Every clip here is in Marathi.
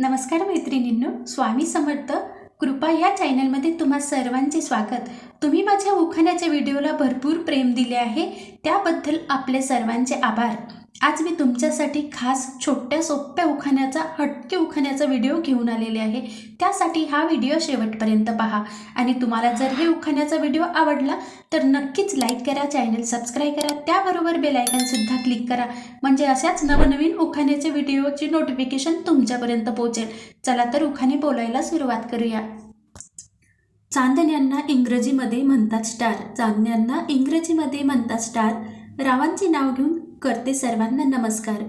नमस्कार मैत्रिणींनो स्वामी समर्थ कृपा या चॅनलमध्ये तुम्हा सर्वांचे स्वागत. तुम्ही माझ्या उखाण्याच्या व्हिडिओला भरपूर प्रेम दिले आहे त्याबद्दल आपले सर्वांचे आभार. आज मी तुमच्यासाठी खास छोट्या सोप्या उखाण्याचा हटके उखाण्याचा व्हिडिओ घेऊन आलेले आहे. त्यासाठी हा व्हिडिओ शेवटपर्यंत पहा. आणि तुम्हाला जर हे उखाण्याचा व्हिडिओ आवडला तर नक्कीच लाईक करा चॅनल सबस्क्राईब करा. त्याबरोबर बेलायकनसुद्धा क्लिक करा. म्हणजे अशाच नवनवीन उखाण्याच्या व्हिडिओची नोटिफिकेशन तुमच्यापर्यंत पोहोचेल. चला तर उखाणे बोलायला सुरुवात करूया. चांदण्यांना इंग्रजीमध्ये म्हणतात स्टार चांदण्यांना इंग्रजीमध्ये म्हणतात स्टार रावांचे नाव घेऊन करते सर्वांना नमस्कार.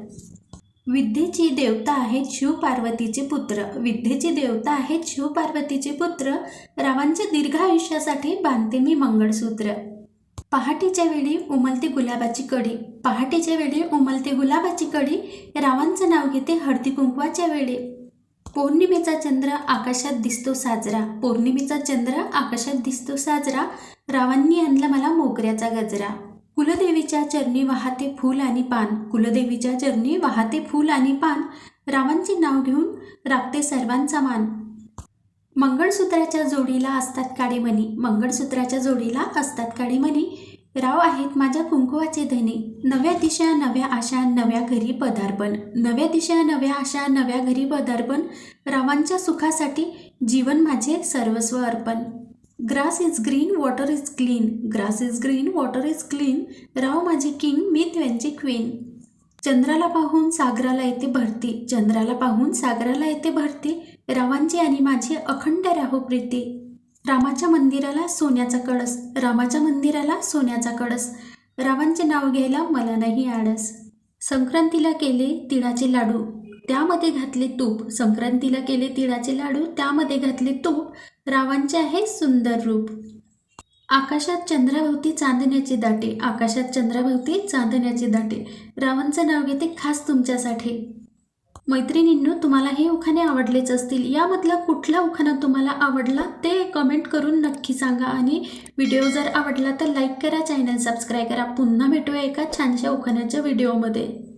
विद्येची देवता आहेत शिव पार्वतीचे पुत्र. विद्येची देवता आहेत शिव पार्वतीचे पुत्र. रावांच्या दीर्घ आयुष्यासाठी बांधते मी मंगळसूत्र. पहाटेच्या वेळी उमलते गुलाबाची कडी पहाटेच्या वेळी उमलते गुलाबाची कडी रावांचं नाव घेते हळदी कुंकवाच्या वेळी. पौर्णिमेचा चंद्र आकाशात दिसतो साजरा. पौर्णिमेचा चंद्र आकाशात दिसतो साजरा. रावांनी आणला मला मोगऱ्याचा गजरा. कुलदेवीच्या चरणी वाहते फूल आणि पान. कुलदेवीच्या चरणी वाहते फूल आणि पान. रावांचे नाव घेऊन राखते सर्वांचा मान. मंगळसूत्राच्या जोडीला असतात काळीमणी मंगळसूत्राच्या जोडीला असतात काळीमणी राव आहेत माझ्या कुंकुवाचे धने. नव्या दिशा नव्या आशा नव्या घरी पदार्पण. नव्या दिशा नव्या आशा नव्या घरी पदार्पण. रावांच्या सुखासाठी जीवन माझे सर्वस्व अर्पण. Grass is green water is clean grass is green water is clean राव माझे किंग मी त्यांची क्वीन चंद्राला पाहून सागराला येते भरती. चंद्राला पाहून सागराला येते भरती. रावांची आणि माझी अखंड राहो प्रीती. रामाच्या मंदिराला सोन्याचा कळस. रामाच्या मंदिराला सोन्याचा कळस. रावांचे नाव घ्यायला मला नाही आळस. संक्रांतीला केले तिळाचे लाडू. त्यामध्ये घातले तूप. संक्रांतीला केले तिळाचे लाडू त्यामध्ये घातले तूप. रावांचे आहे सुंदर रूप. आकाशात चंद्राभोवती चांदण्याची दाटे. आकाशात चंद्राभोवती चांदण्याची दाटे. रावांचं नाव घेते खास तुमच्यासाठी. मैत्रिणींनो तुम्हाला हे उखाणे आवडलेच असतील. यामधला कुठला उखाणा तुम्हाला आवडला ते कमेंट करून नक्की सांगा आणि व्हिडिओ जर आवडला तर लाईक करा चॅनल सबस्क्राईब करा. पुन्हा भेटूया एका छानशा उखाण्याच्या व्हिडिओमध्ये